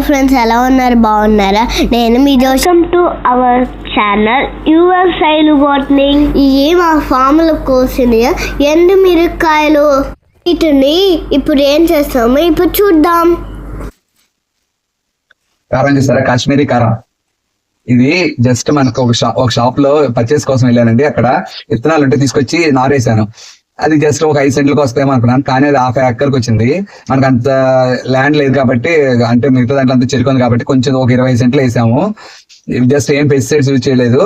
Friends ఎలా ఉన్నారు. బాగున్నారా? నేను మీ జోషం టు అవర్ ఛానల్ యువర్ సైలు బాట్నింగ్ ఇవి మా ఫామ్లో కోసిన ఎండు మిరపకాయలు. వీటిని ఇప్పుడు ఏం చేస్తామో? ఇప్పుడు చూద్దాం. కారం చూసారా కాశ్మీరీ కారం. ఇది జస్ట్ మనకు ఒక షాప్ ఒక షాప్లో పర్చేస్ కోసం వెళ్ళానండి. అక్కడ విత్తనాలు ఉంటే తీసుకొచ్చి నారేసాను అది జస్ట్ ఒక ఐదు సెంట్లకు వస్తాయేమో అనుకున్నాను. కానీ అది హాఫ్ ఎక్కడికి వచ్చింది. మనకు అంత ల్యాండ్ లేదు కాబట్టి అంటే మిగతా దాంట్లో అంత చెరుకుంది కాబట్టి కొంచెం ఒక ఇరవై సెంట్లు వేసాము. జస్ట్ ఏం పెస్టిసైడ్స్ యూజ్ చేయలేదు.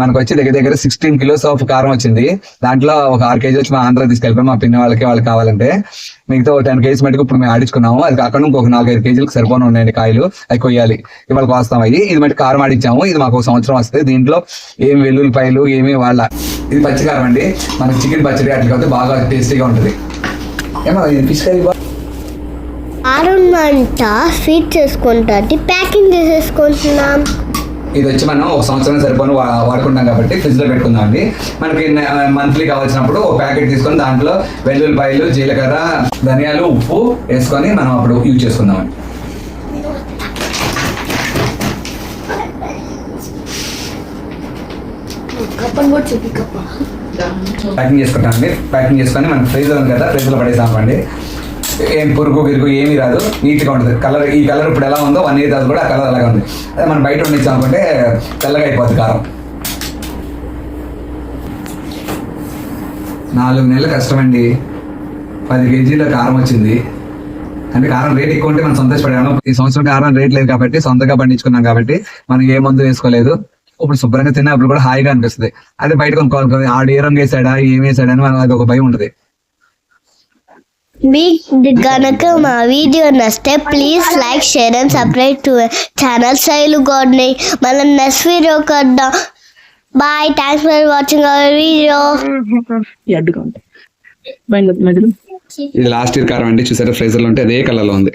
మనకు వచ్చి దగ్గర దగ్గర సిక్స్టీన్ కిలోస్ ఆఫ్ కారం వచ్చింది. దాంట్లో ఒక ఆరు కేజీ వచ్చి మా ఆంధ్ర తీసుకెళ్ళిపోయి మా పిన్ని వాళ్ళకి వాళ్ళకి కావాలంటే. మిగతా ఒక టెన్ కేజీస్ మటుకు ఇప్పుడు మేము ఆడించుకున్నాము. అది కాకుండా ఇంకొక నాలుగైదు కేజీలకు సరిపోను ఉన్నాయండి కాయలు. అవి కొయ్యాలి. ఇవాళ కోస్తాం అయ్యి ఇది మట్టి కారం ఆడించాము. ఇది మాకు ఒక సంవత్సరం వస్తుంది. దీంట్లో ఏం వెల్లుల్లిపాయలు ఏమి వాళ్ళ ఇది పచ్చికారం అండి. మనకి చికెన్ పచ్చడి అట్లా కాబట్టి బాగా టేస్టీగా ఉంటుంది. ఏమో ఇది ఫిష్ కర్రీ బా- ఆరుమంట స్వీట్ చేసుకుంటా. ప్యాకింగ్ చేసేసుకుంటున్నాం. ఇది వచ్చి మనం ఒక సంవత్సరం సరిపోను వాడుకుంటాం కాబట్టి ఫ్రిడ్జ్లో పెట్టుకుందాం అండి. మనకి మంత్లీ కావాల్సినప్పుడు ఒక ప్యాకెట్ తీసుకొని దాంట్లో వెల్లుల్లిపాయలు జీలకర్ర ధనియాలు ఉప్పు వేసుకొని మనం అప్పుడు యూజ్ చేసుకుందాం అండి. ప్యాకింగ్ చేసుకుంటాం అండి. ప్యాకింగ్ చేసుకొని మనం ఫ్రీజర్ ఉంది కదా ఫ్రీజర్లో పడేసాం అండి. ఏం పురుగు గిరుగు ఏమీ రాదు. నీట్గా ఉంటుంది. కలర్ ఈ కలర్ ఇప్పుడు ఎలా ఉందో వన్ ఇయర్ తర్వాత కూడా ఆ కలర్ అలాగే ఉంది. అదే మనం బయట వండించాం అనుకుంటే తెల్లగా అయిపోద్ది కారం. నాలుగు నెలలు కష్టమండి. పది కేజీల కారం వచ్చింది. అంటే కారం రేట్ ఎక్కువ ఉంటే మనం సంతోషపడాము ఈ సంవత్సరం కారం రేట్ లేదు కాబట్టి సొంతంగా పండించుకున్నాం కాబట్టి మనం ఏ మందు వేసుకోలేదు. ఇప్పుడు శుభ్రంగా తిన్నప్పుడు కూడా హాయిగా అనిపిస్తుంది. అదే బయట కొనుక్కోవాలి ఆడు ఏ రంగు వేసాడా ఏం వేసాడా అని అది ఒక భయం ఉంటుంది. మీకు గనక మా వీడియో నచ్చితే please like share and subscribe to channel Shailu గోడ్ని మనం next video కద్దాం bye thanks for watching our video అడ్డుగా ఉంటాయి ఇది లాస్ట్ ఇయర్ కారం అండి. చూసారా ఫ్రైజర్లో ఉంటే అదే కలర్లో ఉంది.